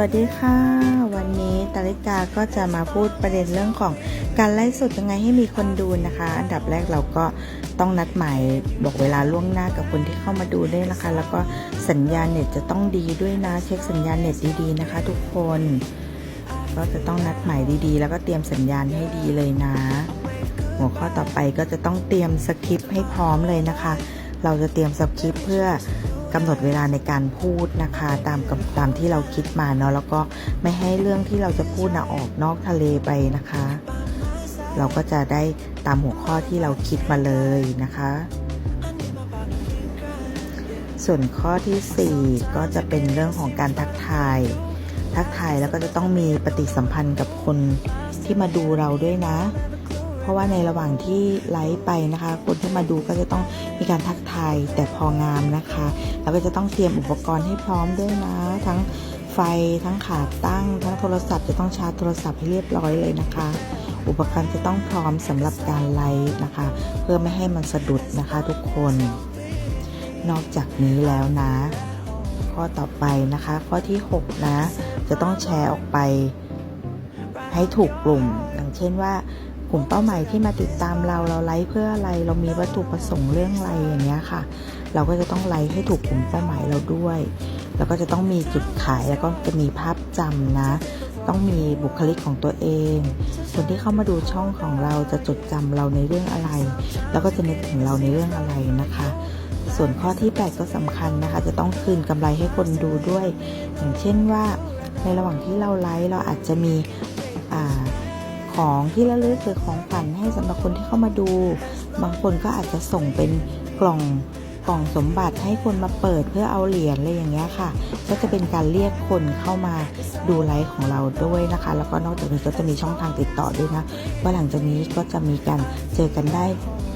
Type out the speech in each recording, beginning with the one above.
วัสดีค่ะ วันนี้ตาลิกาก็จะมาพูดประเด็นเรื่องของการไลฟ์สดยังไงให้มีคนดูนะคะ อันดับแรกเราก็ต้องนัดหมายบอกเวลาล่วงหน้ากับคนที่เข้ามาดูด้วยนะคะ แล้วก็สัญญาณเน็ตจะต้องดีด้วยนะเช็คสัญญาณเน็ตดีๆนะคะ ทุกคน ก็จะต้องนัดหมายดีๆ แล้วก็เตรียมสัญญาณให้ดีเลยนะ หัวข้อต่อไปก็จะต้องเตรียมสคริปต์ให้พร้อมเลยนะคะ เราจะเตรียมสคริปต์เพื่อ กำหนดเวลาในการพูดนะคะ ตามกับตามที่เราคิดมาเนาะแล้วก็ไม่ให้เรื่องที่เราจะพูดนะออกนอกทะเลไปนะคะ เราก็จะได้ตามหัวข้อที่เราคิดมาเลยนะคะ ส่วนข้อทีสี่4 ก็จะเป็นเรื่องของการทักทาย ทักทายแล้วก็จะต้องมีปฏิสัมพันธ์กับคนที่มาดูเราด้วยนะ ราะว่าในระหว่างที่ไลฟ์ไปนะคะ คนที่มาดูก็จะต้องมีการทักทายแต่พองามนะคะ แล้วก็จะต้องเตรียมอุปกรณ์ให้พร้อมด้วยนะ ทั้งไฟทั้งขาตั้ง ทั้งโทรศัพท์จะต้องชาร์จโทรศัพท์ให้เรียบร้อยเลยนะคะ อุปกรณ์จะต้องพร้อมสำหรับการไลฟ์นะคะ เพื่อไม่ให้มันสะดุดนะคะทุกคน นอกจากนี้แล้วนะ ข้อต่อไปนะคะ ข้อที่ 6 นะ จะต้องแชร์ออกไปให้ถูกกลุ่ม อย่างเช่นว่า กลุ่มเป้าหมายที่มาติดตามเราเราไลฟ์เพื่ออะไร เรามีวัตถุประสงค์เรื่องอะไรอย่างเงี้ยค่ะ เราก็จะต้องไลฟ์ให้ถูกกลุ่มเป้าหมายเราด้วย แล้วก็จะต้องมีจุดขายแล้วก็จะมีภาพจำนะ ต้องมีบุคลิกของตัวเอง คนที่เข้ามาดูช่องของเราจะจดจำเราในเรื่องอะไร แล้วก็จะนึกถึงเราในเรื่องอะไรนะคะ ส่วนข้อที่ 8 ก็สำคัญนะคะ จะต้องคืนกำไรให้คนดูด้วย อย่างเช่นว่าในระหว่างที่เราไลฟ์เราอาจจะมีอ่า ของที่ระลึกหรือของขวัญให้สำหรับคนที่เข้ามาดู บางคนก็อาจจะส่งเป็นกล่องกล่องสมบัติให้คนมาเปิดเพื่อเอาเหรียญอะไรอย่างเงี้ยค่ะ ก็จะเป็นการเรียกคนเข้ามาดูไลฟ์ของเราด้วยนะคะ แล้วก็นอกจากนี้ก็จะมีช่องทางติดต่อด้วยนะว่าหลังจากนี้ก็จะมีการเจอกันได้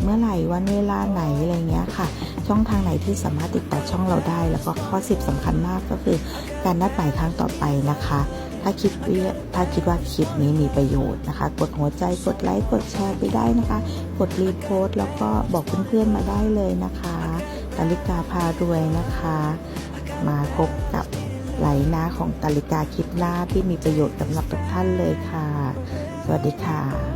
เมื่อไหร่วันเวลาไหนอะไรเงี้ยค่ะ ช่องทางไหนที่สามารถติดต่อช่องเราได้ แล้วก็ข้อสิบสำคัญมากก็คือ การนัดหมายครั้งต่อไปนะคะ ถ้าคิดว่าถ้าคิดว่าคลิปนี้มีประโยชน์นะคะ กดหัวใจกดไลค์กดแชร์ไปได้นะคะ กดรีโพสต์แล้วก็บอกเพื่อนๆมาได้เลยนะคะตาลิกาพารวยนะคะ มาพบกับไหลนาของตาลิกาคลิปหน้าที่มีประโยชน์สำหรับทุกท่านเลยค่ะ สวัสดีค่ะ